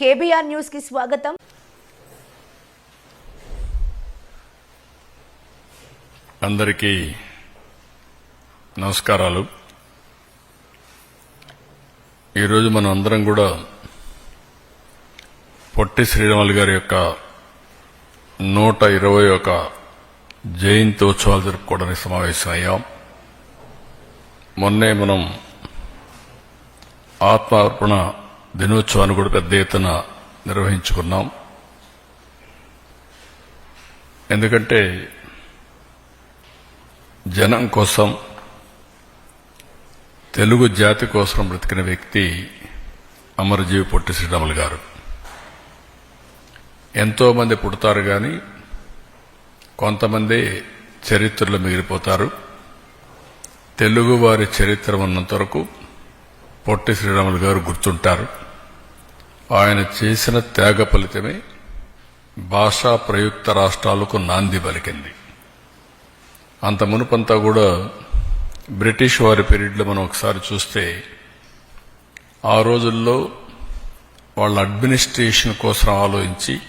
KBR న్యూస్కి స్వాగతం. అందరికీ నమస్కారాలు. ఈరోజు మనం అందరం కూడా పొట్టి శ్రీరాములు గారి యొక్క నూట ఇరవై ఒక జయంతి ఉత్సవాలు జరుపుకోవడానికి సమావేశమయ్యాం మొన్నే మనం ఆత్మార్పణ దినోత్సవాన్ని కూడా పెద్ద ఎత్తున నిర్వహించుకున్నాం. ఎందుకంటే జనం కోసం తెలుగు జాతి కోసం బ్రతికిన వ్యక్తి అమరజీవి పొట్టి శ్రీరాములు గారు. ఎంతోమంది పుడతారు కానీ కొంతమంది చరిత్రలో మిగిలిపోతారు. తెలుగు వారి చరిత్ర ఉన్నంత వరకు పొట్టి శ్రీరాములు గారు గుర్తుంటారు. ఆయన చేసిన త్యాగ ఫలితమే భాషా ప్రయుక్త రాష్ట్రాలకు నాంది పలికింది. అంత మునుపంతా కూడా బ్రిటిష్ వారి పీరియడ్లో మనం ఒకసారి చూస్తే ఆ రోజుల్లో వాళ్ళ అడ్మినిస్ట్రేషన్ కోసం ఆలోచించి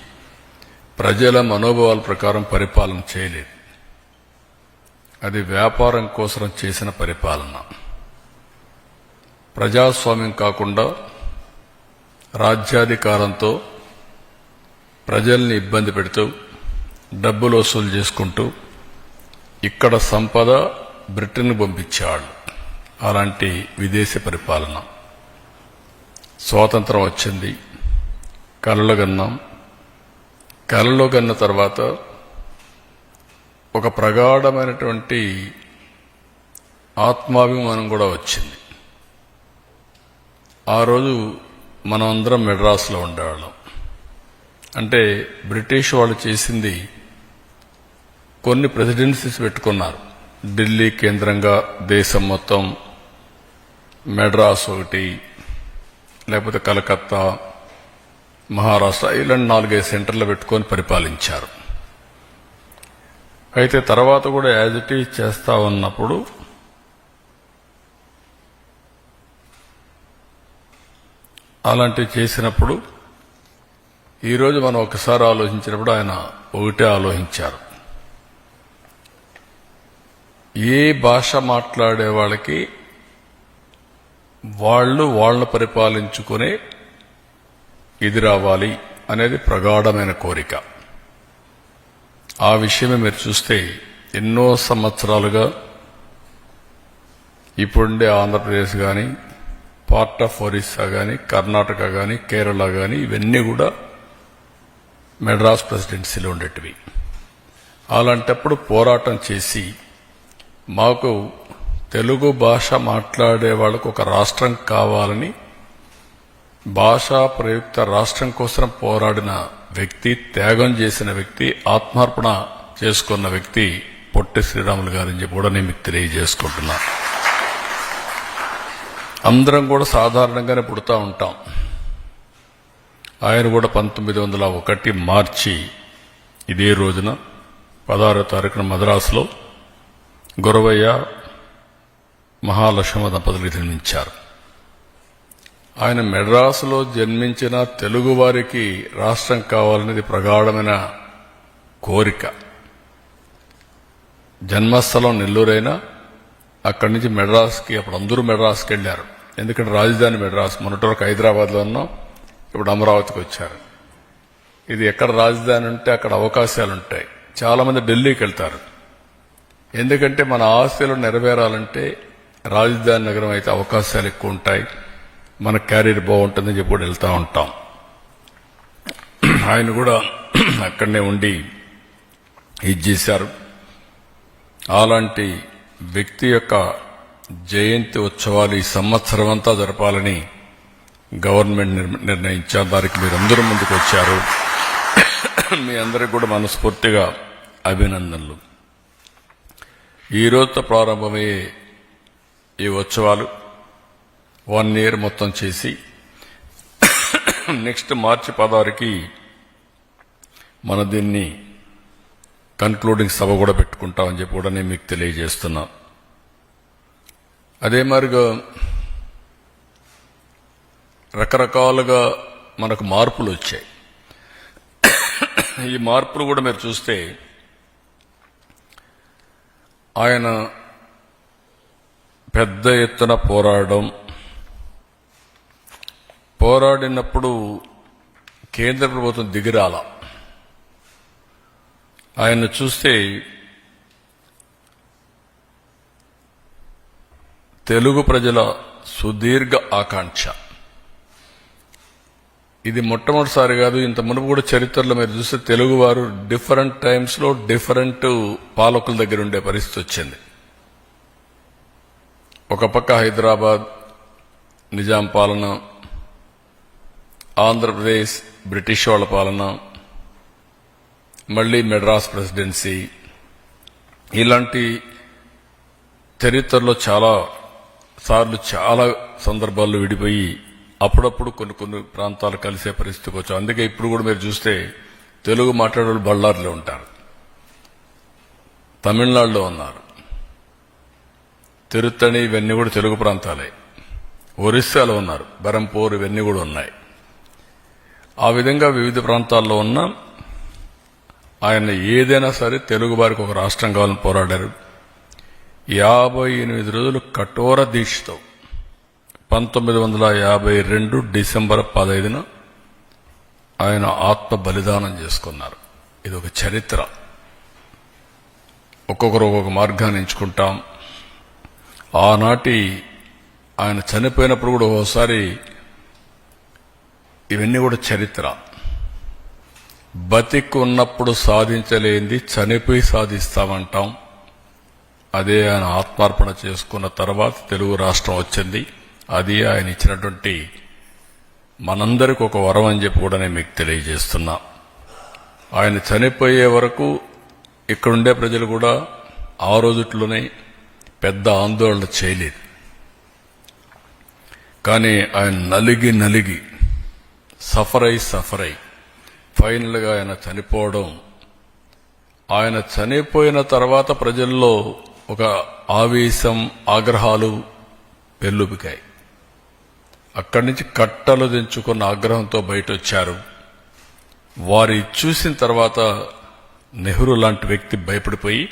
ప్రజల మనోభావాల ప్రకారం పరిపాలన చేయలేదు. అది వ్యాపారం కోసం చేసిన పరిపాలన. ప్రజాస్వామ్యం కాకుండా రాజ్యాధికారంతో ప్రజల్ని ఇబ్బంది పెడుతూ డబ్బులు వసూలు చేసుకుంటూ ఇక్కడ సంపద బ్రిటన్ పంపించేవాళ్ళు అలాంటి విదేశీ పరిపాలన. స్వాతంత్రం వచ్చింది. కలలు కన్నాం కలలో కన్న తర్వాత ఒక ప్రగాఢమైనటువంటి ఆత్మాభిమానం కూడా వచ్చింది. ఆ రోజు మనం అందరం మెడ్రాస్లో ఉండేవాళ్ళం. అంటే బ్రిటిష్ వాళ్ళు చేసింది కొన్ని ప్రెసిడెన్సీస్ పెట్టుకున్నారు. ఢిల్లీ కేంద్రంగా దేశం మొత్తం మెడ్రాస్ ఒకటి లేకపోతే కలకత్తా మహారాష్ట్ర ఇలాంటి నాలుగైదు సెంటర్లు పెట్టుకొని పరిపాలించారు. అయితే తర్వాత కూడా యాజ్ ఇట్ ఈజ్ చేస్తా ఉన్నప్పుడు అలాంటివి చేసినప్పుడు ఈరోజు మనం ఒకసారి ఆలోచించినప్పుడు ఆయన ఒకటే ఆలోచించారు. ఏ భాష మాట్లాడే వాళ్ళకి వాళ్ళు వాళ్ళను పరిపాలించుకునే ఇది రావాలి అనేది ప్రగాఢమైన కోరిక. ఆ విషయమే మీరు చూస్తే ఎన్నో సంవత్సరాలుగా ఇప్పుడుండే ఆంధ్రప్రదేశ్ కానీ పార్ట్ ఆఫ్ ఒరిస్సా కానీ కర్ణాటక కానీ కేరళ కానీ ఇవన్నీ కూడా మెడ్రాస్ ప్రెసిడెన్సీలో ఉండేటివి. అలాంటప్పుడు పోరాటం చేసి మాకు తెలుగు భాష మాట్లాడే వాళ్ళకు ఒక రాష్ట్రం కావాలని భాషా ప్రయుక్త రాష్ట్రం కోసం పోరాడిన వ్యక్తి త్యాగం చేసిన వ్యక్తి ఆత్మార్పణ చేసుకున్న వ్యక్తి పొట్టి శ్రీరాములు గారని చెప్పి కూడా నేను మీకు తెలియజేసుకుంటున్నాను అందరం కూడా సాధారణంగానే పుడతా ఉంటాం. ఆయన కూడా పంతొమ్మిది వందల ఒకటి మార్చి ఇదే రోజున పదహారో తారీఖున మద్రాసులో గురవయ్య మహాలక్ష్మ దంపతులు జన్మించారు. ఆయన మెడ్రాసులో జన్మించిన తెలుగువారికి రాష్ట్రం కావాలనేది ప్రగాఢమైన కోరిక. జన్మస్థలం నెల్లూరైనా అక్కడి నుంచి మెడ్రాస్కి అప్పుడు అందరూ మెడ్రాస్కి వెళ్ళారు. ఎందుకంటే రాజధాని మెడ్రాస్ మొన్నటి వరకు హైదరాబాద్లో ఉన్నాం ఇప్పుడు అమరావతికి వచ్చారు. ఇది ఎక్కడ రాజధాని ఉంటే అక్కడ అవకాశాలు ఉంటాయి. చాలామంది ఢిల్లీకి వెళ్తారు. ఎందుకంటే మన ఆశలు నెరవేరాలంటే రాజధాని నగరం అయితే అవకాశాలు ఎక్కువ ఉంటాయి. మన క్యారియర్ బాగుంటుందని చెప్పి కూడా వెళ్తూ ఉంటాం. ఆయన కూడా అక్కడనే ఉండి ఇది చేశారు. అలాంటి వ్యక్తి యొక్క జయంతి ఉత్సవాలు ఈ సంవత్సరం అంతా జరపాలని గవర్నమెంట్ నిర్- నిర్ణయించారు. దానికి మీరందరూ ముందుకు వచ్చారు మీ అందరికి కూడా మనస్ఫూర్తిగా అభినందనలు. ఈ రోజుతో ప్రారంభమయ్యే ఈ ఉత్సవాలు వన్ ఇయర్ మొత్తం చేసి నెక్స్ట్ మార్చి పదహారుకి మన దీన్ని కన్క్లూడింగ్ సభ కూడా పెట్టుకుంటామని చెప్పి కూడా నేను మీకు తెలియజేస్తున్నా. అదే మరిగా రకరకాలుగా మనకు మార్పులు వచ్చాయి. ఈ మార్పులు కూడా మీరు చూస్తే ఆయన పెద్ద ఎత్తున పోరాడడం పోరాడినప్పుడు కేంద్ర ప్రభుత్వం దిగిరాల. ఆయన చూస్తే తెలుగు ప్రజల సుదీర్ఘ ఆకాంక్ష. ఇది మొట్టమొదటిసారి కాదు ఇంత మునుపు కూడా చరిత్రలో మీరు చూస్తే తెలుగు వారు డిఫరెంట్ టైమ్స్లో డిఫరెంట్ పాలకుల దగ్గర ఉండే పరిస్థితి వచ్చింది. ఒక పక్క హైదరాబాద్ నిజాం పాలన ఆంధ్రప్రదేశ్ బ్రిటిష్ వాళ్ళ పాలన మళ్ళీ మెడ్రాస్ ప్రెసిడెన్సీ. ఇలాంటి చరిత్రలో చాలా సార్లు చాలా సందర్భాల్లో విడిపోయి అప్పుడప్పుడు కొన్ని కొన్ని ప్రాంతాలు కలిసే పరిస్థితికి వచ్చాం. అందుకే ఇప్పుడు కూడా మీరు చూస్తే తెలుగు మాట్లాడే వాళ్ళు బళ్ళారిలో ఉంటారు. తమిళనాడులో ఉన్నారు. తిరుత్తణి ఇవన్నీ కూడా తెలుగు ప్రాంతాలే. ఒరిస్సాలో ఉన్నారు. బెరంపూర్ ఇవన్నీ కూడా ఉన్నాయి. ఆ విధంగా వివిధ ప్రాంతాల్లో ఉన్న ఆయన ఏదైనా సరే తెలుగు వారికి ఒక రాష్ట్రం కావాలని పోరాడారు. యాభై ఎనిమిది రోజులు కఠోర దీక్షతో పంతొమ్మిది వందల యాభై రెండు డిసెంబర్ పదహైదున ఆయన ఆత్మ బలిదానం చేసుకున్నారు. ఇది ఒక చరిత్ర. ఒక్కొక్కరు ఒక్కొక్క మార్గాన్ని ఎంచుకుంటాం. ఆనాటి ఆయన చనిపోయినప్పుడు కూడా ఒకసారి ఇవన్నీ కూడా చరిత్ర. బతికి ఉన్నప్పుడు సాధించలేంది చనిపోయి సాధిస్తామంటాం. అదే ఆయన ఆత్మార్పణ చేసుకున్న తర్వాత తెలుగు రాష్ట్రం వచ్చింది. అది ఆయన ఇచ్చినటువంటి మనందరికి ఒక వరం అని చెప్పి కూడా నేను మీకు తెలియజేస్తున్నా. ఆయన చనిపోయే వరకు ఇక్కడుండే ప్రజలు కూడా ఆ రోజుట్లోనే పెద్ద ఆందోళన చేయలేదు. కానీ ఆయన నలిగి నలిగి సఫర్ అయి సఫర్ అయి ఫైనల్గా ఆయన చనిపోవడం. ఆయన చనిపోయిన తర్వాత ప్రజల్లో ఒక ఆవేశం ఆగ్రహాలు పెళ్ళుబికాయి అక్కడి నుంచి కట్టలు దించుకున్న ఆగ్రహంతో బయట వచ్చారు వారి చూసిన తర్వాత నెహ్రూ లాంటి వ్యక్తి భయపడిపోయి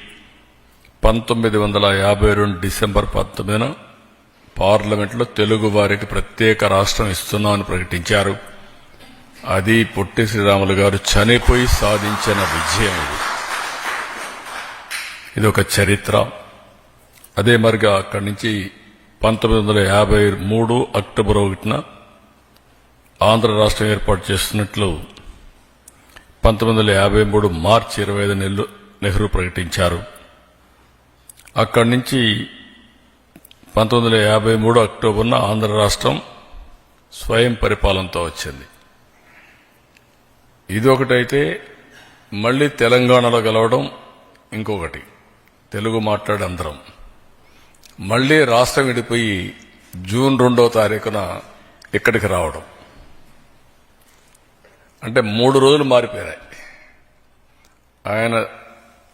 పంతొమ్మిది వందల యాభై రెండు డిసెంబర్ పంతొమ్మిదిన పార్లమెంట్లో తెలుగు వారికి ప్రత్యేక రాష్ట్రం ఇస్తున్నామని ప్రకటించారు. అది పొట్టి శ్రీరాములు గారు చనిపోయి సాధించిన విజయం ఇది. ఇది ఒక చరిత్ర. అదే మరిగా అక్కడి నుంచి పంతొమ్మిది వందల యాభై మూడు అక్టోబర్ ఒకటిన ఆంధ్ర రాష్ట్రం ఏర్పాటు చేస్తున్నట్లు పంతొమ్మిది వందల యాభై మూడు మార్చి ఇరవై ఐదు నెలలు నెహ్రూ ప్రకటించారు. అక్కడి నుంచి పంతొమ్మిది వందల యాభై మూడు అక్టోబర్న ఆంధ్ర రాష్ట్రం స్వయం పరిపాలనతో వచ్చింది. ఇది ఒకటైతే మళ్ళీ తెలంగాణలో గెలవడం ఇంకొకటి. తెలుగు మాట్లాడే అందరం మళ్ళీ రాష్ట్రం విడిపోయి జూన్ రెండో తారీఖున ఇక్కడికి రావడం. అంటే మూడు రోజులు మారిపోయాయి. ఆయన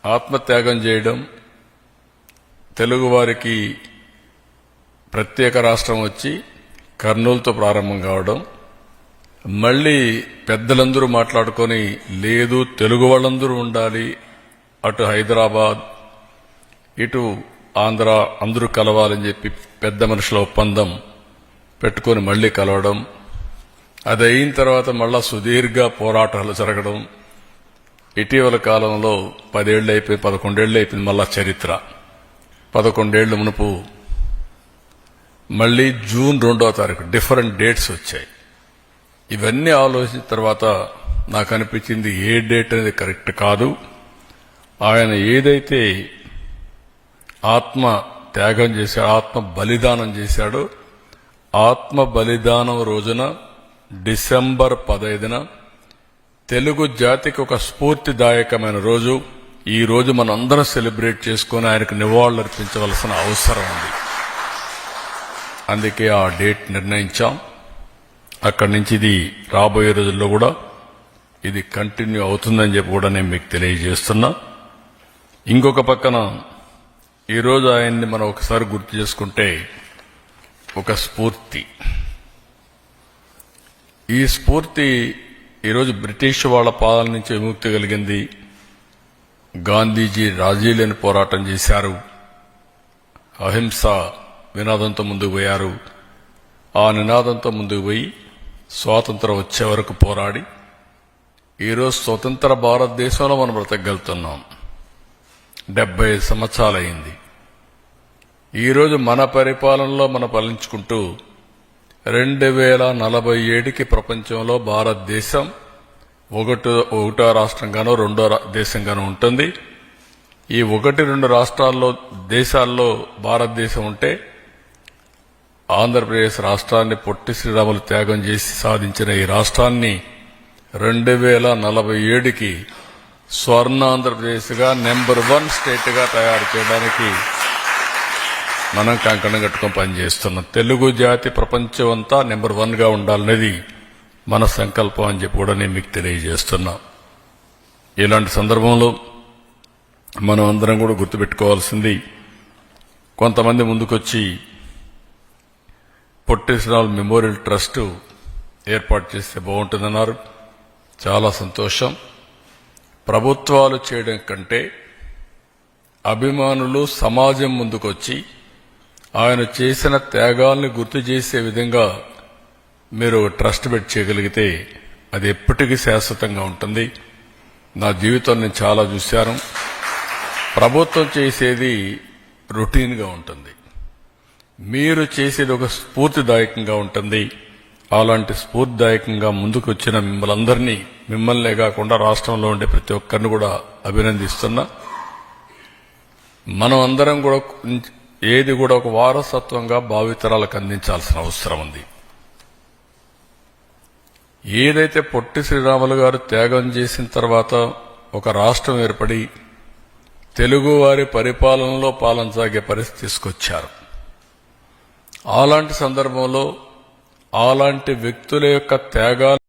ఆత్మత్యాగం చేయడం తెలుగువారికి ప్రత్యేక రాష్ట్రం వచ్చి కర్నూలుతో ప్రారంభం కావడం మళ్ళీ పెద్దలందరూ మాట్లాడుకొని లేదు తెలుగు వాళ్ళందరూ ఉండాలి. అటు హైదరాబాద్ ఇటు ఆంధ్ర అందరూ కలవాలని చెప్పి పెద్ద మనుషుల ఒప్పందం పెట్టుకొని మళ్ళీ కలవడం. అది అయిన తర్వాత మళ్ళా సుదీర్ఘ పోరాటాలు జరగడం. ఇటీవల కాలంలో పదేళ్ళు అయిపోయి పదకొండేళ్ళు అయిపోయింది మళ్ళా చరిత్ర. పదకొండేళ్ళ మునుపు మళ్ళీ జూన్ రెండో తారీఖు డిఫరెంట్ డేట్స్ వచ్చాయి. ఇవన్నీ ఆలోచించిన తర్వాత నాకు అనిపించింది ఏ డేట్ అనేది కరెక్ట్ కాదు. ఆయన ఏదైతే ఆత్మ త్యాగం చేశాడు ఆత్మ బలిదానం చేశాడో ఆత్మ బలిదానం రోజున డిసెంబర్ పదైదున తెలుగు జాతికి ఒక స్ఫూర్తిదాయకమైన రోజు. ఈ రోజు మనందరం సెలబ్రేట్ చేసుకుని ఆయనకు నివాళులర్పించవలసిన అవసరం ఉంది. అందుకే ఆ డేట్ నిర్ణయించాం. అక్కడి నుంచి ఇది రాబోయే రోజుల్లో కూడా ఇది కంటిన్యూ అవుతుందని చెప్పి కూడా నేను మీకు తెలియజేస్తున్నా. ఇంకొక పక్కన ఈరోజు ఆయన్ని మనం ఒకసారి గుర్తు చేసుకుంటే ఒక స్ఫూర్తి. ఈ స్ఫూర్తి ఈరోజు బ్రిటిష్ వాళ్ళ పాదాల నుంచి విముక్తి కలిగింది. గాంధీజీ రాజీలేని పోరాటం చేశారు. అహింస నినాదంతో ముందుకు పోయారు. ఆ నినాదంతో ముందుకు పోయి స్వాతంత్రం వచ్చే వరకు పోరాడి ఈరోజు స్వతంత్ర భారతదేశంలో మనం బ్రతకగలుగుతున్నాం. డెబ్బై సంవత్సరాలైంది ఈరోజు మన పరిపాలనలో మనం పాలించుకుంటూ రెండు వేల నలభై ఏడుకి ప్రపంచంలో భారతదేశం ఒకటో ఒకటో రాష్ట్రంగానో రెండో దేశంగానో ఉంటుంది. ఈ ఒకటి రెండు రాష్ట్రాల్లో దేశాల్లో భారతదేశం ఉంటే ఆంధ్రప్రదేశ్ రాష్ట్రాన్ని పొట్టి శ్రీరాములు త్యాగం చేసి సాధించిన ఈ రాష్ట్రాన్ని రెండు వేల నలభై ఏడుకి స్వర్ణ ఆంధ్రప్రదేశ్గా నెంబర్ వన్ స్టేట్గా తయారు చేయడానికి మనం కంకణం కట్టుకొని పనిచేస్తున్నాం. తెలుగు జాతి ప్రపంచం అంతా నెంబర్ వన్గా ఉండాలనేది మన సంకల్పం అని చెప్పి కూడా నేను మీకు తెలియజేస్తున్నా. ఇలాంటి సందర్భంలో మనం అందరం కూడా గుర్తుపెట్టుకోవాల్సింది కొంతమంది ముందుకొచ్చి పొట్టి శ్రీరాములు మెమోరియల్ ట్రస్ట్ ఏర్పాటు చేస్తే బాగుంటుందన్నారు. చాలా సంతోషం. ప్రభుత్వాలు చేయడం కంటే అభిమానులు సమాజం ముందుకొచ్చి ఆయన చేసిన త్యాగాల్ని గుర్తు చేసే విధంగా మీరు ట్రస్ట్ పెట్టి చేయగలిగితే అది ఎప్పటికీ శాశ్వతంగా ఉంటుంది. నా జీవితం నేను చాలా చూశాను. ప్రభుత్వం చేసేది రొటీన్గా ఉంటుంది. మీరు చేసేది ఒక స్ఫూర్తిదాయకంగా ఉంటుంది. అలాంటి స్ఫూర్తిదాయకంగా ముందుకు వచ్చిన మిమ్మల్ందరినీ మిమ్మల్నే కాకుండా రాష్ట్రంలో ఉండే ప్రతి ఒక్కరిని కూడా అభినందిస్తున్నా. మనం అందరం కూడా ఏది కూడా ఒక వారసత్వంగా భావితరాలకు అందించాల్సిన అవసరం ఉంది. ఏదైతే పొట్టి శ్రీరాములు గారు త్యాగం చేసిన తర్వాత ఒక రాష్ట్రం ఏర్పడి తెలుగువారి పరిపాలనలో పాలన సాగే పరిస్థితి తీసుకొచ్చారు. అలాంటి సందర్భంలో అలాంటి వ్యక్తుల యొక్క త్యాగాలు